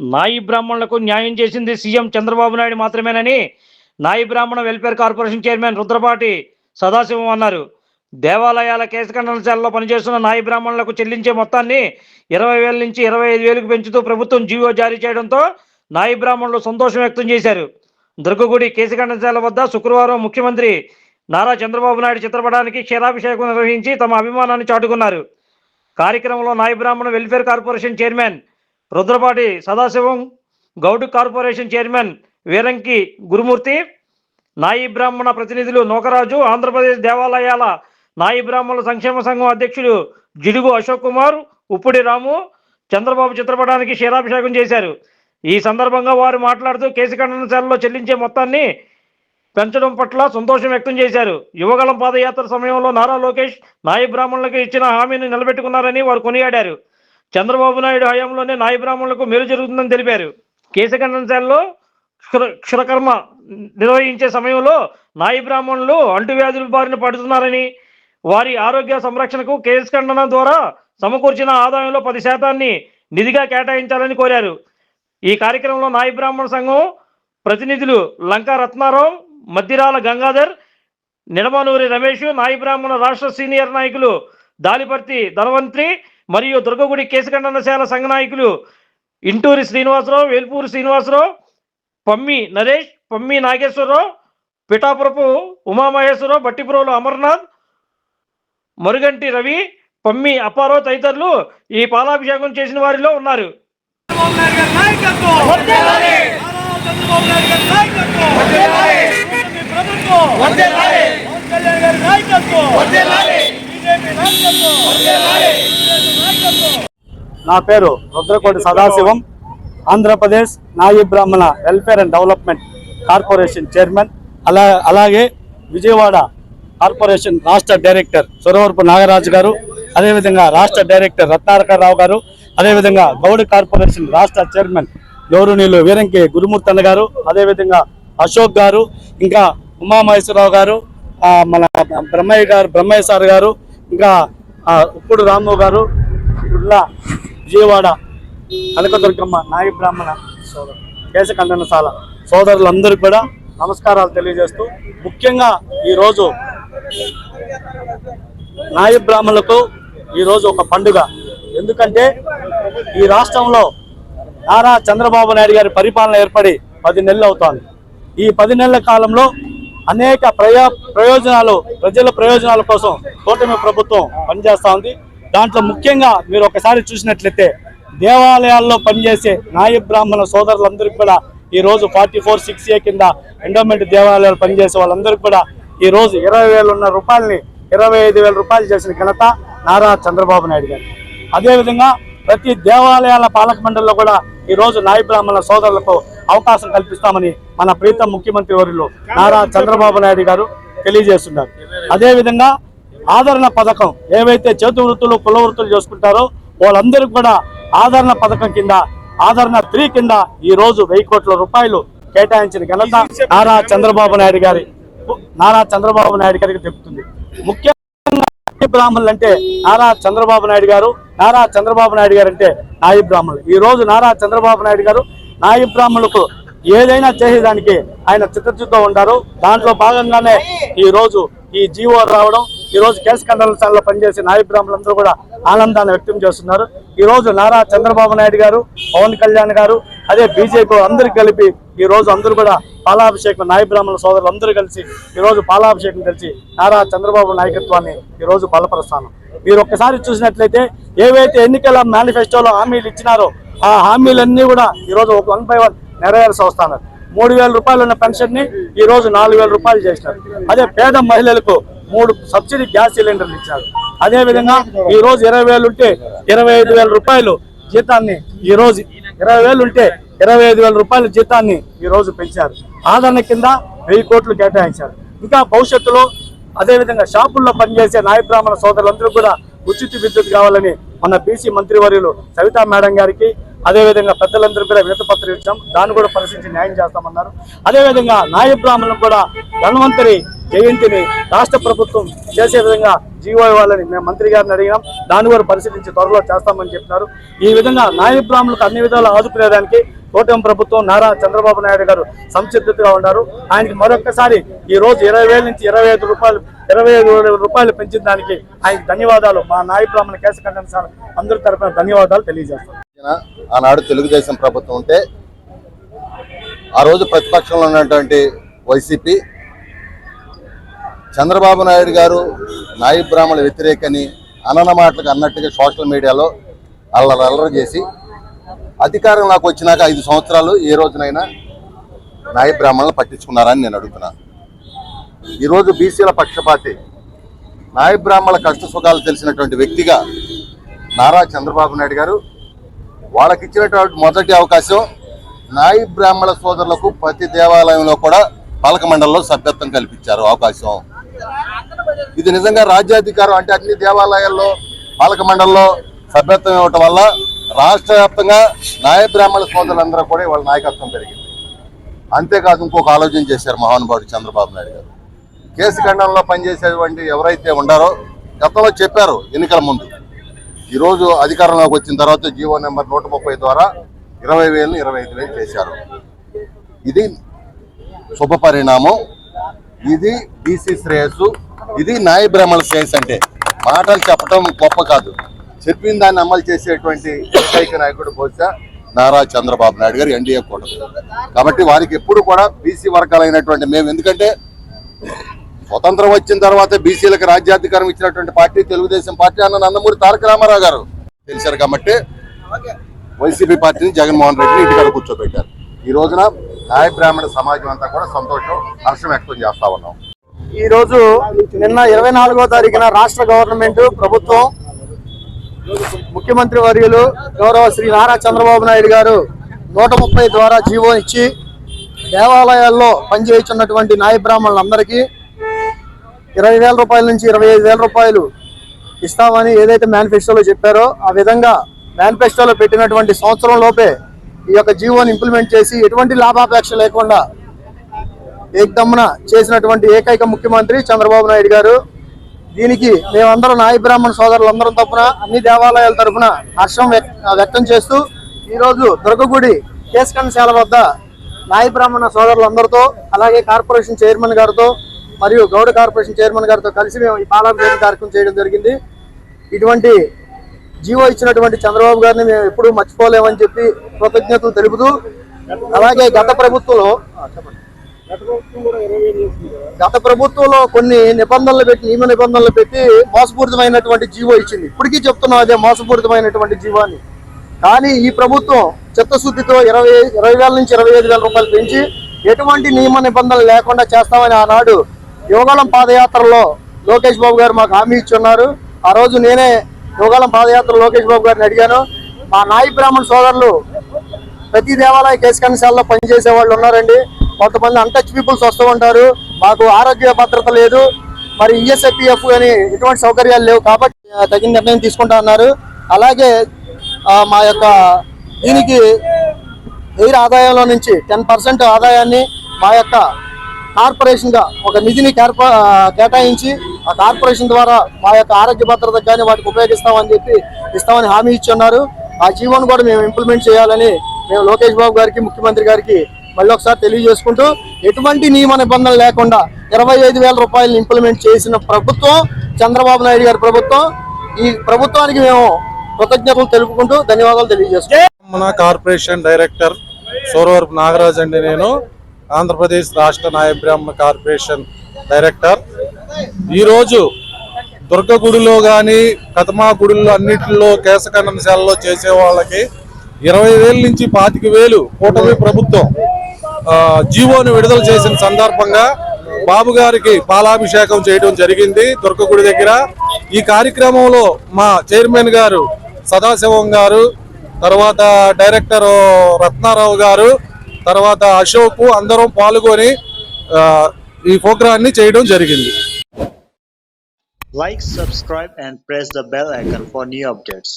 నాయి బ్రాహ్మణులకు న్యాయం చేసింది సీఎం చంద్రబాబు నాయుడు మాత్రమేనని Nayi Brahmin welfare corporation chairman Rudrapati Sadasivam అన్నారు. దేవాలయాల కేశఖండనశాలలో పనిచేస్తున్న నాయి బ్రాహ్మణులకు చెల్లించే మొత్తాన్ని ఇరవై వేల నుంచి ఇరవై ఐదు వేలకు పెంచుతూ ప్రభుత్వం జీవో జారీ చేయడంతో నాయి బ్రాహ్మణులు సంతోషం వ్యక్తం చేశారు. దుర్గగుడి కేశఖండనశాల వద్ద శుక్రవారం ముఖ్యమంత్రి నారా చంద్రబాబు నాయుడు చిత్రపటానికి క్షీరాభిషేకం నిర్వహించి తమ అభిమానాన్ని చాటుకున్నారు. కార్యక్రమంలో Nayi Brahmin welfare corporation chairman Rudrapati Sadasivam Goud corporation chairman Veeranki Gurumurthy Nayi Brahmin ప్రతినిధులు నూకరాజు ఆంధ్రప్రదేశ్ దేవాలయాల నాయి బ్రాహ్మణుల సంక్షేమ సంఘం అధ్యక్షుడు జిడుగు అశోక్ కుమార్ ఉప్పుడి రాము చంద్రబాబు చిత్రపటానికి క్షీరాభిషేకం చేశారు. ఈ సందర్భంగా వారు మాట్లాడుతూ కేశఖండనశాలలో చెల్లించే మొత్తాన్ని పెంచడం పట్ల సంతోషం వ్యక్తం చేశారు. యువగళం పాదయాత్ర సమయంలో నారా లోకేష్ నాయి బ్రాహ్మణులకు ఇచ్చిన హామీని నిలబెట్టుకున్నారని వారు కొనియాడారు. చంద్రబాబు నాయుడు హయాంలోనే నాయ బ్రాహ్మణులకు మేలు జరుగుతుందని తెలిపారు. కేశఖండనశాలలో క్షుర క్షురకర్మ నిర్వహించే సమయంలో నాయ బ్రాహ్మణులు అంటువ్యాధుల బారిన పడుతున్నారని వారి ఆరోగ్య సంరక్షణకు కేశఖండన ద్వారా సమకూర్చిన ఆదాయంలో పది శాతాన్ని నిధిగా కేటాయించాలని కోరారు. ఈ కార్యక్రమంలో నాయి బ్రాహ్మణ సంఘం ప్రతినిధులు లంకా రత్నారావు మద్దిరాల గంగాధర్ నిడమనూరి రమేష్ నాయ బ్రాహ్మణ రాష్ట్ర సీనియర్ నాయకులు దాలిపర్తి ధనవంత్రి మరియు దుర్గగుడి కేశఖండనశాల సంఘ నాయకులు ఇంటూరి శ్రీనివాసరావు వేల్పూరి శ్రీనివాసరావు పమ్మి నరేష్ పమ్మి నాగేశ్వరరావు పిఠాపురపు ఉమామహేశ్వరరావు బట్టిపురంలో అమర్నాథ్ మరుగంటి రవి పమ్మి అప్పారావు తదితరులు ఈ పాలాభిషేకం చేసిన వారిలో ఉన్నారు. నాయకత్వం నాయకత్వం నాయకత్వం నాయకత్వం నాయకత్వం నా పేరు Rudrakoti Sadasivam. Andhra Pradesh Nayi Brahmin welfare and development corporation chairman. అలా అలాగే విజయవాడ కార్పొరేషన్ రాష్ట్ర డైరెక్టర్ సురవరపు నాగరాజు గారు అదేవిధంగా రాష్ట్ర డైరెక్టర్ రత్నాకరరావు గారు అదేవిధంగా గౌడ్ కార్పొరేషన్ రాష్ట్ర చైర్మన్ గౌరవనీయులు వీరంకి గురుమూర్తన్న గారు అదేవిధంగా అశోక్ గారు ఇంకా ఉమామహేశ్వరరావు గారు మన బ్రహ్మయ్య గారు బ్రహ్మయ్య సార్ గారు ఇంకా ఉప్పుడు రాము గారు ఇలా విజయవాడ కనకదుర్గమ్మ నాయ బ్రాహ్మణ కేశఖండనశాల సోదరులందరూ కూడా నమస్కారాలు తెలియజేస్తూ ముఖ్యంగా ఈరోజు నాయ బ్రాహ్మణులకు ఈరోజు ఒక పండుగ. ఎందుకంటే ఈ రాష్ట్రంలో నారా చంద్రబాబు నాయుడు గారి పరిపాలన ఏర్పడి పది నెలలు అవుతోంది. ఈ పది నెలల కాలంలో అనేక ప్రయో ప్రయోజనాలు ప్రజల ప్రయోజనాల కోసం కూటమి ప్రభుత్వం పనిచేస్తూ ఉంది దాంట్లో ముఖ్యంగా మీరు ఒకసారి చూసినట్లయితే దేవాలయాల్లో పనిచేసే నాయ బ్రాహ్మణ సోదరులందరికీ కూడా ఈ రోజు ఫార్టీ ఫోర్ సిక్స్ ఏ కింద ఎండోమెంట్ దేవాలయాలు పనిచేసే వాళ్ళందరికీ కూడా ఈ రోజు ఇరవై వేలు ఉన్న రూపాయలని ఇరవై ఐదు వేల రూపాయలు చేసిన ఘనత నారా చంద్రబాబు నాయుడు గారు. అదేవిధంగా ప్రతి దేవాలయాల పాలక మండలిలో కూడా ఈ రోజు నాయ బ్రాహ్మణ సోదరులకు అవకాశం కల్పిస్తామని మన ప్రీతం ముఖ్యమంత్రి వర్యులు నారా చంద్రబాబు నాయుడు గారు తెలియజేస్తున్నారు. అదేవిధంగా ఆదరణ పథకం ఏవైతే చేతు వృత్తులు కుల వృత్తులు చేసుకుంటారో వాళ్ళందరికీ కూడా ఆదరణ పథకం కింద ఆదరణ త్రీ కింద ఈ రోజు వెయ్యి కోట్ల రూపాయలు కేటాయించిన ఘనత నారా చంద్రబాబు నాయుడు గారి నారా చంద్రబాబు నాయుడు గారికి చెప్తుంది ముఖ్యంగా బ్రాహ్మణులు అంటే నారా చంద్రబాబు నాయుడు గారు నారా చంద్రబాబు నాయుడు గారు అంటే నాయి బ్రాహ్మణులు. ఈ రోజు నారా చంద్రబాబు నాయుడు గారు నాయి బ్రాహ్మణులకు ఏదైనా చేసేదానికి ఆయన చిత్తశుద్ధితో ఉంటారు. దాంట్లో భాగంగానే ఈ రోజు ఈ జీవో రావడం ఈరోజు కేసు కేసు కండలశాలలో పనిచేసే నాయ బ్రాహ్మణులందరూ కూడా ఆనందాన్ని వ్యక్తం చేస్తున్నారు. ఈ రోజు నారా చంద్రబాబు నాయుడు గారు పవన్ కళ్యాణ్ గారు అదే బీజేపీ అందరికి కలిపి ఈ రోజు అందరూ కూడా పాలాభిషేకం నాయ బ్రాహ్మణ సోదరులు అందరూ కలిసి ఈ రోజు పాలాభిషేకం కలిసి నారా చంద్రబాబు నాయకత్వాన్ని ఈ రోజు బలపరుస్తాను. మీరు ఒక్కసారి చూసినట్లయితే ఏవైతే ఎన్నికల మేనిఫెస్టోలో హామీలు ఇచ్చినారో ఆ హామీలన్నీ కూడా ఈ రోజు ఒక వన్ బై వన్ నెరవేర్చి వస్తున్నారు మూడు వేల రూపాయలు ఉన్న పెన్షన్ని ఈ రోజు నాలుగు వేల రూపాయలు చేసినారు. అదే పేద మహిళలకు మూడు సబ్సిడీ గ్యాస్ సిలిండర్లు ఇచ్చారు. అదేవిధంగా ఈ రోజు ఇరవై వేలు ఉంటే ఇరవై ఐదు వేల రూపాయలు జీతాన్ని ఈ రోజు ఇరవై వేలు ఉంటే ఇరవై ఐదు వేల రూపాయల జీతాన్ని ఈ రోజు పెంచారు. ఆదరణ కింద వెయ్యి కోట్లు కేటాయించారు. ఇంకా భవిష్యత్తులో అదేవిధంగా షాపుల్లో పనిచేసే నాయ బ్రాహ్మణ సోదరులందరూ కూడా ఉచిత విద్యుత్ కావాలని మన బీసీ మంత్రివర్యులు సవితా మేడం గారికి అదేవిధంగా పెద్దలందరూ కూడా వినతపత్రం ఇచ్చాం. దాన్ని కూడా పరిశీలించి న్యాయం చేస్తామన్నారు. అదేవిధంగా నాయ బ్రాహ్మణులకు కూడా ధన్వంతరి జయంతిని రాష్ట్ర ప్రభుత్వం చేసే విధంగా జీవో ఇవ్వాలని మేము మంత్రి గారిని అడిగినాం. దాన్ని కూడా పరిశీలించి త్వరలో చేస్తామని చెప్పినారు. ఈ విధంగా న్యాయ బ్రాహ్మణులకు అన్ని విధాలు ఆదుకునేదానికి కూటమి ప్రభుత్వం నారా చంద్రబాబు నాయుడు గారు సంసిద్ధతగా ఉన్నారు. ఆయనకి మరొక్కసారి ఈ రోజు ఇరవై వేల నుంచి ఇరవై ఐదు రూపాయలు ఇరవై ఐదు రూపాయలు పెంచిన దానికి ఆయనకి ధన్యవాదాలు. మా నాయ బ్రాహ్మణ కేశఖండన సార్ అందరి తరఫున ధన్యవాదాలు తెలియజేస్తాం. ఆనాడు తెలుగుదేశం ప్రభుత్వం ఉంటే ఆ రోజు ప్రతిపక్షంలో ఉన్నటువంటి వైసీపీ చంద్రబాబు నాయుడు గారు నాయి బ్రాహ్మణ వ్యతిరేకని అనన మాటలకు అన్నట్టుగా సోషల్ మీడియాలో అల్లరి అల్లరి చేసి నాకు వచ్చినాక ఐదు సంవత్సరాలు ఏ రోజునైనా నాయ బ్రాహ్మణులు పట్టించుకున్నారని నేను అడుగుతున్నాను ఈరోజు బీసీల పక్షపాతి నాయ బ్రాహ్మణుల కష్ట సుఖాలు తెలిసినటువంటి వ్యక్తిగా నారా చంద్రబాబు నాయుడు గారు వాళ్ళకి ఇచ్చినటువంటి మొదటి అవకాశం నాయి బ్రాహ్మణ సోదరులకు ప్రతి దేవాలయంలో కూడా పాలక మండలిలో సభ్యత్వం కల్పించారు అవకాశం. ఇది నిజంగా రాజ్యాధికారం అంటే అన్ని దేవాలయాల్లో పాలక మండలిలో సభ్యత్వం ఇవ్వటం వల్ల రాష్ట్ర వ్యాప్తంగా నాయ బ్రాహ్మణ సోదరులందరూ కూడా వాళ్ళ నాయకత్వం పెరిగింది. అంతేకాదు ఇంకొక ఆలోచన చేశారు మహానుభావుడు చంద్రబాబు నాయుడు గారు. కేసు ఖండంలో పనిచేసేటువంటి ఎవరైతే ఉండారో గతంలో చెప్పారు ఎన్నికల ముందు. ఈరోజు అధికారంలోకి వచ్చిన తర్వాత జీవో నెంబర్ నూట ముప్పై ద్వారా ఇరవై వేలు ఇరవై ఐదు వేలు చేశారు. ఇది శుభ పరిణామం ఇది బీసీ శ్రేయస్సు ఇది నాయ బ్రాహ్మణ శ్రేయస్ అంటే. మాటలు చెప్పడం గొప్ప కాదు. చెప్పిన దాన్ని అమలు చేసేటువంటి ఏకైక నాయకుడు బహుశా నారా చంద్రబాబు నాయుడు గారు ఎన్డీఏ కూటమి. కాబట్టి వారికి ఎప్పుడు కూడా బీసీ వర్గాలైనటువంటి మేము ఎందుకంటే స్వతంత్రం వచ్చిన తర్వాత బీసీలకు రాజ్యాధికారం ఇచ్చినటువంటి పార్టీ తెలుగుదేశం పార్టీ అన్న నందమూరి తారక రామారావు గారు తెలిసారు కాబట్టి వైసీపీ పార్టీని జగన్మోహన్ రెడ్డిని ఇంటికాడ కూర్చోబెట్టారు. ఈ రోజున న్యాయ బ్రాహ్మణ సమాజం అంతా కూడా సంతోషం హర్షం వ్యక్తం చేస్తా ఉన్నాం. ఈ రోజు నిన్న ఇరవై నాలుగో తారీఖున రాష్ట్ర గవర్నమెంట్ ప్రభుత్వం ముఖ్యమంత్రి వర్యులు గౌరవ శ్రీ నారా చంద్రబాబు నాయుడు గారు నూట ముప్పై ద్వారా జీవో ఇచ్చి దేవాలయాల్లో పనిచేస్తున్నటువంటి నాయ బ్రాహ్మణులందరికీ ఇరవై వేల రూపాయల నుంచి ఇరవై ఐదు వేల రూపాయలు ఇస్తామని ఏదైతే మేనిఫెస్టోలో చెప్పారో ఆ విధంగా మేనిఫెస్టోలో పెట్టినటువంటి సంవత్సరం లోపే ఈ యొక్క జీవోని ఇంప్లిమెంట్ చేసి ఎటువంటి లాభాపేక్ష లేకుండా ఏకదమ్మున చేసినటువంటి ఏకైక ముఖ్యమంత్రి చంద్రబాబు నాయుడు గారు. దీనికి మేమందరం నాయ బ్రాహ్మణ సోదరులందరం తరపున అన్ని దేవాలయాల తరఫున హర్షం వ్యక్- వ్యక్తం చేస్తూ ఈరోజు దుర్గగుడి కేసుకండశాల వద్ద నాయ బ్రాహ్మణ సోదరులందరితో అలాగే కార్పొరేషన్ చైర్మన్ గారితో మరియు గౌడ కార్పొరేషన్ చైర్మన్ గారితో కలిసి మేము ఈ పాలాభిషేకం కార్యక్రమం చేయడం జరిగింది. ఇటువంటి జీవో ఇచ్చినటువంటి చంద్రబాబు గారిని మేము ఎప్పుడూ మర్చిపోలేమని చెప్పి కృతజ్ఞతలు తెలుపుతూ అలాగే గత ప్రభుత్వంలో చెప్పండి గత ప్రభుత్వంలో కొన్ని నిబంధనలు పెట్టి నియమ నిబంధనలు పెట్టి మోసపూరితమైనటువంటి జీవో ఇచ్చింది. ఇప్పటికీ చెప్తున్నాం అదే మోసపూరితమైనటువంటి జీవాన్ని కానీ ఈ ప్రభుత్వం చిత్తశుద్ధితో ఇరవై ఇరవై వేల నుంచి ఇరవై ఐదు వేల రూపాయలు పెంచి ఎటువంటి నియమ నిబంధనలు లేకుండా చేస్తామని ఆనాడు యువగళం పాదయాత్రలో లోకేష్ బాబు గారు మాకు హామీ ఇచ్చున్నారు ఆ రోజు నేనే యువగళం పాదయాత్ర లోకేష్ బాబు గారిని అడిగాను. మా నాయి బ్రాహ్మణ సోదరులు ప్రతి దేవాలయ కేసు కన్సాల్లో పనిచేసే వాళ్ళు ఉన్నారండి. కొంతమంది అన్టచ్ పీపుల్స్ వస్తూ ఉంటారు. మాకు ఆరోగ్య భద్రత లేదు. మరి E ఈఎస్ఐపిఎఫ్ అని ఎటువంటి సౌకర్యాలు లేవు కాబట్టి తగిన నిర్ణయం తీసుకుంటా అన్నారు అలాగే మా యొక్క దీనికి ఎయిర్ ఆదాయంలో నుంచి టెన్ పర్సెంట్ ఆదాయాన్ని మా యొక్క కార్పొరేషన్గా ఒక నిధిని కేటాయించి ఆ కార్పొరేషన్ ద్వారా మా యొక్క ఆరోగ్య భద్రతకు కానీ వాటికి ఉపయోగిస్తామని చెప్పి ఇస్తామని హామీ ఇచ్చి ఉన్నారు. ఆ జీవోను కూడా మేము ఇంప్లిమెంట్ చేయాలని మేము లోకేష్ బాబు గారికి ముఖ్యమంత్రి గారికి మళ్ళీ ఒకసారి తెలియజేసుకుంటూ ఎటువంటి నియమ నిబంధనలు లేకుండా ఇరవై ఐదు వేల రూపాయలు ఇంప్లిమెంట్ చేసిన ప్రభుత్వం చంద్రబాబు నాయుడు గారి ప్రభుత్వం ఈ ప్రభుత్వానికి మేము కృతజ్ఞతలు తెలుపుకుంటూ ధన్యవాదాలు తెలియజేస్తున్నాం మన కార్పొరేషన్ డైరెక్టర్ సోరవరపు నాగరాజ్ అండి నేను ఆంధ్రప్రదేశ్ రాష్ట్ర నాయబ్రాహ్మణ కార్పొరేషన్ డైరెక్టర్. ఈరోజు దుర్గ గుడిలో కానీ కతమా గుడిలో అన్నిటిలో కేశఖండనశాలలో చేసే వాళ్ళకి ఇరవై వేల నుంచి పాతిక వేలు కూటమి ప్రభుత్వం జీవోను విడుదల చేసిన సందర్భంగా బాబు గారికి పాలాభిషేకం చేయడం జరిగింది దుర్గగుడి దగ్గర. ఈ కార్యక్రమంలో మా చైర్మన్ గారు సదాశివం గారు తర్వాత డైరెక్టర్ రత్నారావు గారు తర్వాత అశోక్ అందరం పాల్గొని ఈ ప్రోగ్రాన్ని చేయడం జరిగింది. Like subscribe and press the bell icon for new updates